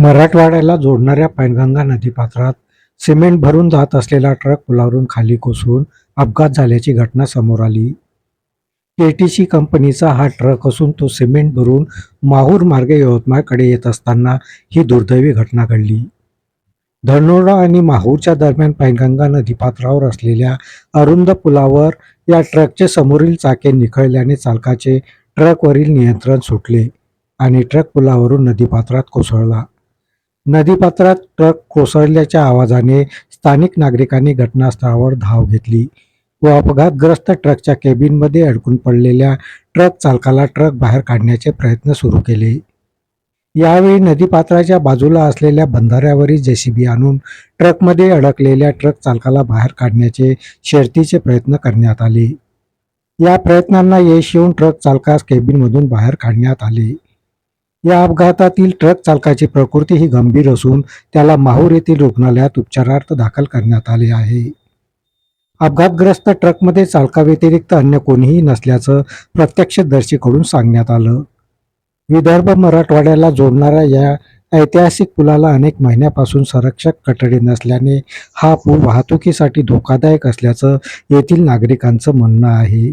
मराठवाड्याला जोडणाऱ्या पैनगंगा नदीपात्रात सिमेंट भरून जात असलेला ट्रक पुलावरून खाली कोसळून अपघात झाल्याची घटना समोर आली. ए टी सी कंपनीचा हा ट्रक असून तो सिमेंट भरून माहूर मार्गे यवतमाळकडे येत असताना ही दुर्दैवी घटना घडली. धनोरा आणि माहूरच्या दरम्यान पैनगंगा नदीपात्रावर असलेल्या अरुंद पुलावर या ट्रकचे समोरील चाके निखळल्याने चालकाचे ट्रकवरील नियंत्रण सुटले आणि ट्रक पुलावरून नदीपात्रात कोसळला. नदीपात्रात ट्रक कोसळल्याच्या आवाजाने स्थानिक नागरिकांनी घटनास्थळावर धाव घेतली व अपघातग्रस्त ट्रकच्या केबिनमध्ये अडकून पडलेल्या ट्रक चालकाला ट्रक बाहेर काढण्याचे प्रयत्न सुरू केले. यावेळी नदीपात्राच्या बाजूला असलेल्या बंधाऱ्यावरील जेसीबी आणून ट्रकमध्ये अडकलेल्या ट्रक चालकाला बाहेर काढण्याचे शर्तीचे प्रयत्न करण्यात आले. या प्रयत्नांना यश येऊन ट्रक चालकास केबिनमधून बाहेर काढण्यात आले. या अपघातातील ट्रक चालकाची प्रकृती ही गंभीर असून त्याला माहूर येथील रुग्णालयात उपचारार्थ दाखल करण्यात आले आहे. अपघातग्रस्त ट्रकमध्ये चालकाव्यतिरिक्त अन्य कोणीही नसल्याचं प्रत्यक्षदर्शीकडून सांगण्यात आलं. विदर्भ मराठवाड्याला जोडणाऱ्या या ऐतिहासिक पुलाला अनेक महिन्यापासून संरक्षक कठडी नसल्याने हा पूल वाहतुकीसाठी धोकादायक असल्याचं येथील नागरिकांचं म्हणणं आहे.